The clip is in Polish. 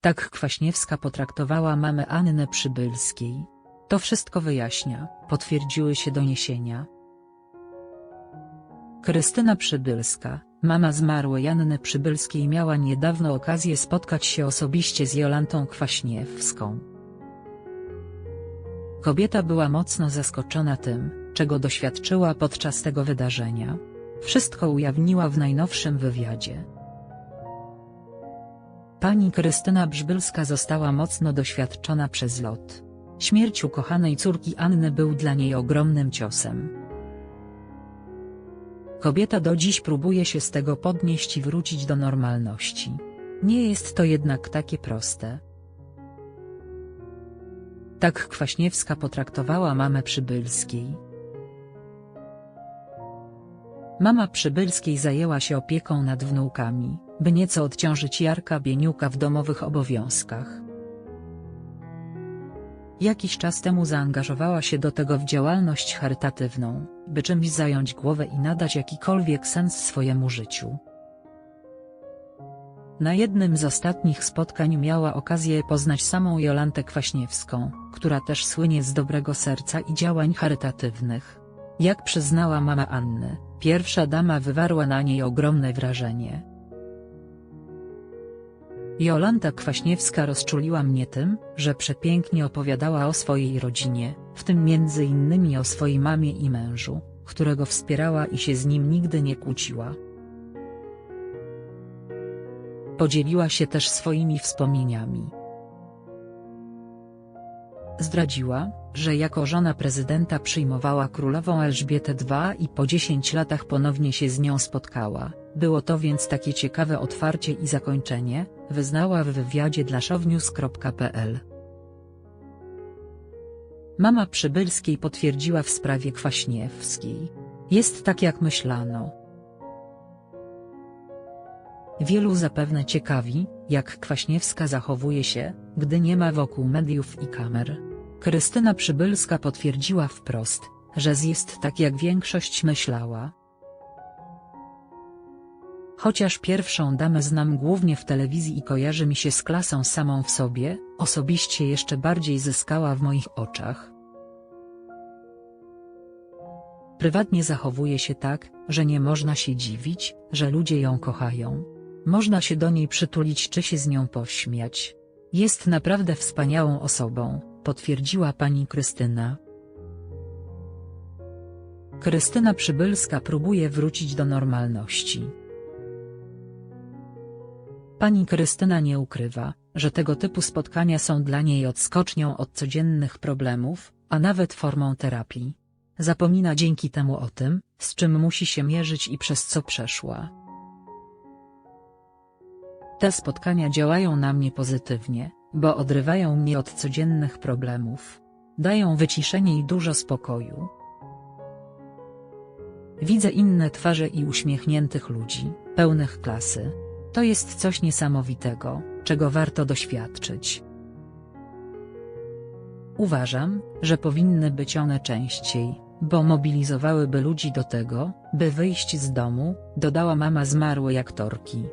Tak Kwaśniewska potraktowała mamę Anny Przybylskiej. To wszystko wyjaśnia, potwierdziły się doniesienia. Krystyna Przybylska, mama zmarłej Anny Przybylskiej miała niedawno okazję spotkać się osobiście z Jolantą Kwaśniewską. Kobieta była mocno zaskoczona tym, czego doświadczyła podczas tego wydarzenia. Wszystko ujawniła w najnowszym wywiadzie. Pani Krystyna Brzbylska została mocno doświadczona przez lot. Śmierć ukochanej córki Anny był dla niej ogromnym ciosem. Kobieta do dziś próbuje się z tego podnieść i wrócić do normalności. Nie jest to jednak takie proste. Tak Kwaśniewska potraktowała mamę Przybylskiej. Mama Przybylskiej zajęła się opieką nad wnukami, by nieco odciążyć Jarka Bieniuka w domowych obowiązkach. Jakiś czas temu zaangażowała się do tego w działalność charytatywną, by czymś zająć głowę i nadać jakikolwiek sens swojemu życiu. Na jednym z ostatnich spotkań miała okazję poznać samą Jolantę Kwaśniewską, która też słynie z dobrego serca i działań charytatywnych. Jak przyznała mama Anny, pierwsza dama wywarła na niej ogromne wrażenie. Jolanta Kwaśniewska rozczuliła mnie tym, że przepięknie opowiadała o swojej rodzinie, w tym między innymi o swojej mamie i mężu, którego wspierała i się z nim nigdy nie kłóciła. Podzieliła się też swoimi wspomnieniami. Zdradziła, że jako żona prezydenta przyjmowała królową Elżbietę II i po 10 latach ponownie się z nią spotkała. Było to więc takie ciekawe otwarcie i zakończenie, wyznała w wywiadzie dla shownews.pl. Mama Przybylskiej potwierdziła w sprawie Kwaśniewskiej. Jest tak jak myślano. Wielu zapewne ciekawi, jak Kwaśniewska zachowuje się, gdy nie ma wokół mediów i kamer. Krystyna Przybylska potwierdziła wprost, że jest tak jak większość myślała. Chociaż pierwszą damę znam głównie w telewizji i kojarzy mi się z klasą samą w sobie, osobiście jeszcze bardziej zyskała w moich oczach. Prywatnie zachowuje się tak, że nie można się dziwić, że ludzie ją kochają. Można się do niej przytulić czy się z nią pośmiać. Jest naprawdę wspaniałą osobą, potwierdziła pani Krystyna. Krystyna Przybylska próbuje wrócić do normalności. Pani Krystyna nie ukrywa, że tego typu spotkania są dla niej odskocznią od codziennych problemów, a nawet formą terapii. Zapomina dzięki temu o tym, z czym musi się mierzyć i przez co przeszła. Te spotkania działają na mnie pozytywnie, bo odrywają mnie od codziennych problemów. Dają wyciszenie i dużo spokoju. Widzę inne twarze i uśmiechniętych ludzi, pełnych klasy. To jest coś niesamowitego, czego warto doświadczyć. Uważam, że powinny być one częściej, bo mobilizowałyby ludzi do tego, by wyjść z domu, dodała mama zmarłej aktorki.